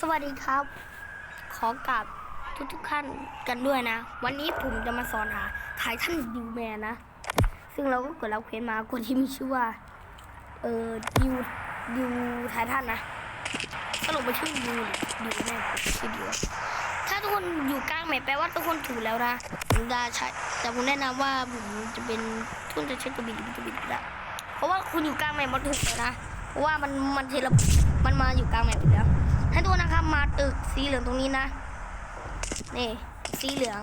สวัสดีครับ ขอกราบทุกทุกท่านกันด้วยนะ วันนี้ผมจะมาสอนหาไททันดิวแมนนะ ซึ่งเราก็กดรับเควสมาคนที่มีชื่อว่า เออดิวดิวไททันนะสรุปมาชื่อดิวดิวแม่ชื่อดิวถ้าทุกคนอยู่กลางแมปแปลว่าทุกคนถูกแล้วนะผมจะใช้แต่ผมแนะนำว่าผมจะเป็นทุนจะใช้ตัวบินตัวบินก็ได้เพราะว่าคุณอยู่กลางแมปมันถูกแล้วนะเพราะว่ามันมันเทเลมันมาอยู่กลางแมปอยู่แล้ว ให้ทุกคนะครับมาตึกสีเหลืองตรงนี้นะ นี่ สีเหลือง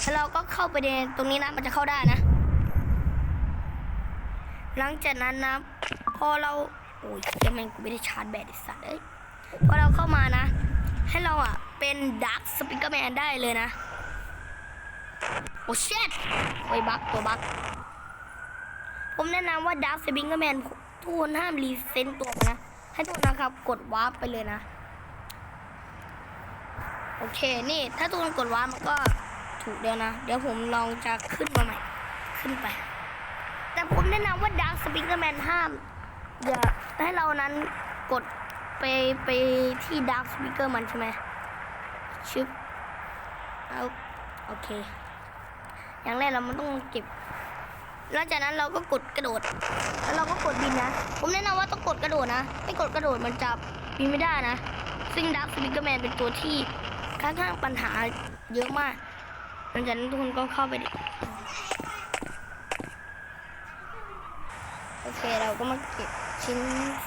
แล้วเราก็เข้าไปในตรงนี้นะ มันจะเข้าได้นะ หลังจากนั้นนะ พอเรา โอ้ยยังแม่งกูไม่ได้ชาร์จแบตไอ้สัตว์เอ้ย พอเราเข้ามานะ ให้เราอะ เป็นดักสปิเกอร์แมนได้เลยนะ โอ้เช็ดโอ้ยบักตัวบักผมแนะนำว่าดักสปิเกอร์แมนทุกคนห้ามรีเซ็นตัวมันนะให้ทุกคนนะครับกดวาร์ปไปเลยนะ โอเค นี่ถ้าทุกคนกดวามันก็ถูกเดียวนะ เดี๋ยวผมลองจะขึ้นมาใหม่ ขึ้นไป แต่ผมแนะนำว่าดักสปิเกอร์แมนห้าม อย่าให้เรานั้นกดไปไปที่ดักสปิเกอร์มันใช่ไหมชึบเอาโอเค อย่างแรกเรามันต้องเก็บหลังจากนั้นเราก็กดกระโดด แล้วเราก็กดบินนะ ผมแนะนำว่าต้องกดกระโดดนะ ไม่กดกระโดดมันจะบินไม่ได้นะ ซึ่งดักสปิเกอร์แมนเป็นตัวที่ ค่อนข้างปัญหาเยอะมากหลังจากนั้นทุกคนก็เข้าไปดิโอเคเราก็มาเก็บชิ้น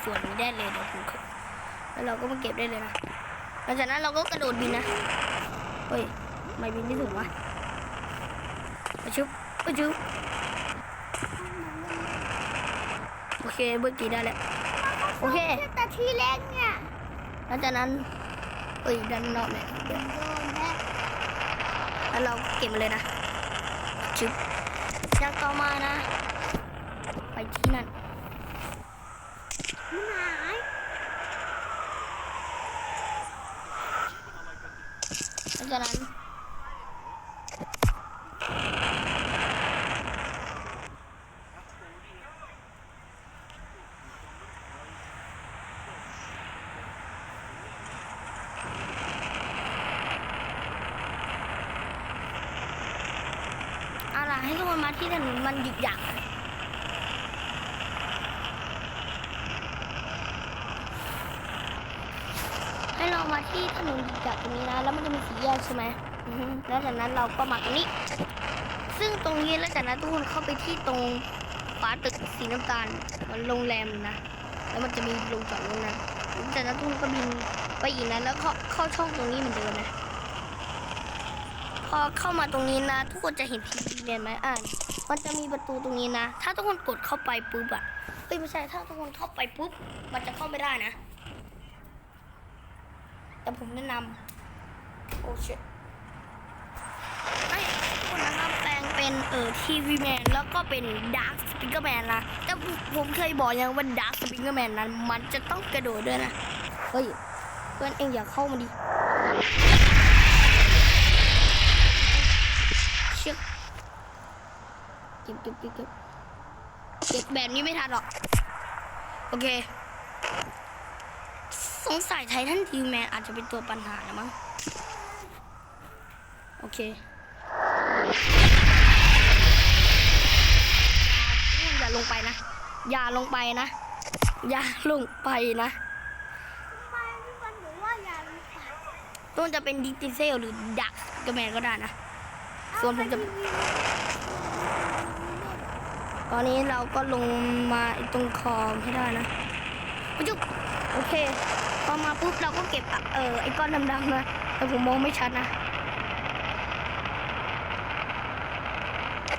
ส่วนนี้ได้เลยเดี๋ยวผมขึ้นแล้วเราก็มาเก็บได้เลยนะหลังจากนั้นเราก็กระโดดบินนะเฮ้ยทำไม่บินไม่ถึงวะไปชุบไปชุบโอเคเมื่อกี้ได้แล้วโอเคแต่ทีเล็กเนี่ยหลังจากนั้นเอ้ยด้านนอกเนี่ยเดี๋ยวโดนแพ้แล้วเราเก็บมาเลยนะชึบย่างต่อมานะ ไปที่นั่นมันหายหลังจากนั้นาล่ะให้ทุกคนมาที่ถนนมันหยุดยักให้เรามาที่ถนนหยุดยักตรงนี้นะ แล้วมันจะมีสีแยกใช่ไหมอือฮึแล้วจากนั้นเราก็มาตรงนี้ ซึ่งตรงนี้แล้วจากนั้นทุกคนเข้าไปที่ตรงฝาตึกสีน้ำตาลเหมันโรงแรมนะ แล้วมันจะมีโรงจอดรถนะแล้วจากนั้นทุกคนก็บินไปอีกนะแล้วเข้าเข้าช่องตรงนี้เหมือนเดิมนะพ อเข้ามาตรงนี้นะ ทุกคนจะเห็นทีวีเรียนไหมอ่านมันจะมีประตูตรงนี้นะ ถ้าทุกคนกดเข้าไปปุ๊บอะเอ้ยไม่ใช่ถ้าทุกคนเข้าไปปุ๊บ มันจะเข้าไม่ได้นะ แต่ผมแนะนำโอ้ชิให้ทุกคนนะครับแปลงเป็นเอ่อทีวีแมนแล้วก็เป็นดาร์คสปิงเกอร์แมนนะแต่ผมเคยบอกยังว่าดาร์คสปิงเกอร์แมนนั้น มันจะต้องกระโดดด้วยนะ เฮ้ย เพื่อนเองอย่าเข้ามาดิ เชือกเก็บเก็บเก็บเก็บเก็บแบบนี้ไม่ทันหรอก โอเค สงสัยไททันทีแมนอาจจะเป็นตัวปัญหานะมั้ง โอเคอย่าลงไปนะ อย่าลงไปนะ อย่าลงไปนะทำไมพี่วันบองไปต้นจะเป็นดิจิเซลหรือดักกระแมนก็ได้นะ ส่วนผมจะ ตอนนี้เราก็ลงมาตรงคลองให้ได้นะปุ๊จุ๊บโอเค พอมาปุ๊บเราก็เก็บเออไอ้ก้อนดำๆนะแต่ผมมองไม่ชัดนะ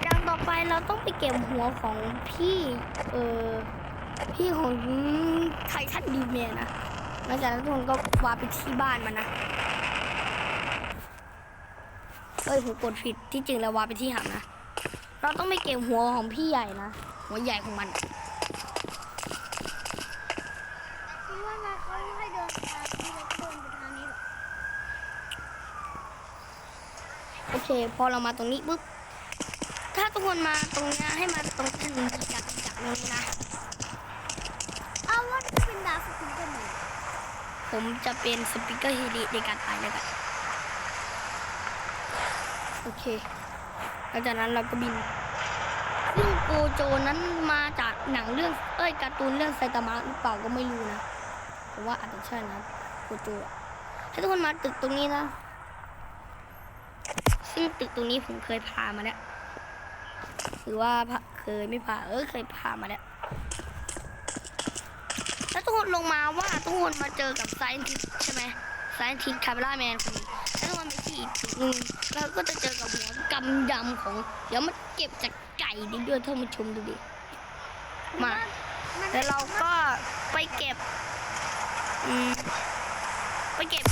อย่างต่อไปเราต้องไปเก็บหัวของพี่ เออพี่ของไททันดีเมียนะหลังจากนั้นทุกคนก็วาไปที่บ้านมันนะเอ้ยผมกดผิดที่จริงแล้ววาไปที่หางนะ เราต้องไม่เก็บหัวของพี่ใหญ่นะ หัวใหญ่ของมันพี่ว่าไงเขาให้เดินทางที่เราเดินไปทางนี้หรอโอเค พอเรามาตรงนี้ปุ๊บ ถ้าทุกคนมาตรงเนี้ยให้มาตรงถนนจากจากตรงนี้นะ เอาว่าจะเป็นดาวสกุลกันไหนถผมจะเป็นสปีกเกอร์เฮลิในการถ่ายแล้วกันโอเค หลังจากนั้นเราก็บิน ซึ่งโกโจนั้นมาจากหนังเรื่องเอ้ยการ์ตูนเรื่องไซตามะหรือเปล่าก็ไม่รู้นะผมว่าอาจจะใช่นะโกโจให้ทุกคนมาตึกตรงนี้นะ ซึ่งตึกตรงนี้ผมเคยพามาแล้วหรือว่าเคยไม่พาเออเคยพามาแล้วแล้วทุกคนลงมาว่าทุกคนมาเจอกับไซน์ทิสใช่ไหมไซน์ทิสคาเบล่าแมนคนนี้ แล้วทุกคนไปที่อีกตึกหนึ่งแล้วก็จะเจอกับหัวกำยำของ เดี๋ยวมันเก็บจากไก่ดิด้วยท่านผู้ชมดูดิ มา แล้วเราก็ไปเก็บอืมไปเก็บ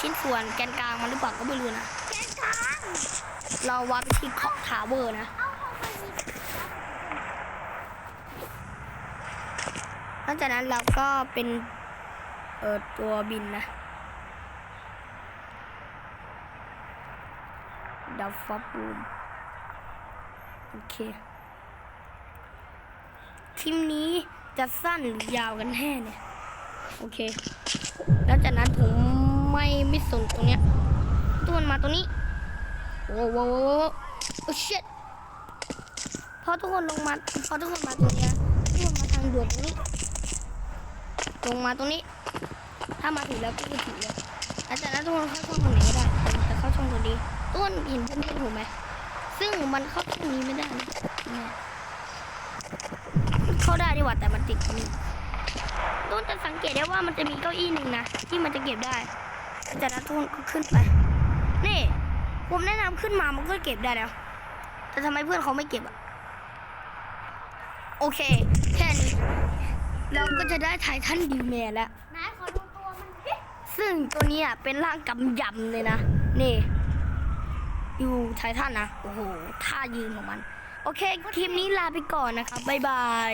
ชิ้นส่วนแกนกลางมันหรือเปล่าก็ไม่รู้นะ แกนกลางเราวัดไปที่เคาะทาวเวอร์นะหลังจากนั้นเราก็เป็น เออตัวบินนะ ดับฟับบูมโอเคคลิปนี้จะสั้นหรือยาวกันแน่เนี่ย โอเค แล้วจากนั้นผมไม่ไม่สนตรงเนี้ยทุกคนมาตรงนี้โอ้โหโอ้ชิตพอทุกคนลงมาพอทุกคนมาตรงเนี้ยทุกคนมาทางด่วนตรงนี้ ลงมาตรงนี้ ถ้ามาถึงแล้วก็คือถึงเลยแล้วจากนั้นทุกคนเข้าช่องตรงไหนก็ได้ เข้าช่องตัวนี้ทุกคนเห็นเพื่อนๆผมไหมซึ่งมันเข้าช่องนี้ไม่ได้นะเนี่ยเข้าได้ดีกว่าแต่มันติดตรงนี้ต้นจะสังเกตได้ว่ามันจะมีเก้าอี้หนึ่งนะที่มันจะเก็บได้แล้วจากนั้นทุกคนก็ขึ้นไป นี่ ผมแนะนำขึ้นมามันก็เก็บได้แล้ว แต่ทำไมเพื่อนเขาไม่เก็บอะโอเค แค่นี้เราก็จะได้ไททันดิวแมนแล้วไหนขอดูตัวมันดิซึ่งตัวเนี้ยเป็นร่างกำยำเลยนะ นี่อยู่ไททันนะ โอ้โหท่ายืนของมัน โอเค ทีมนี้ลาไปก่อนนะครับ บ๊ายบาย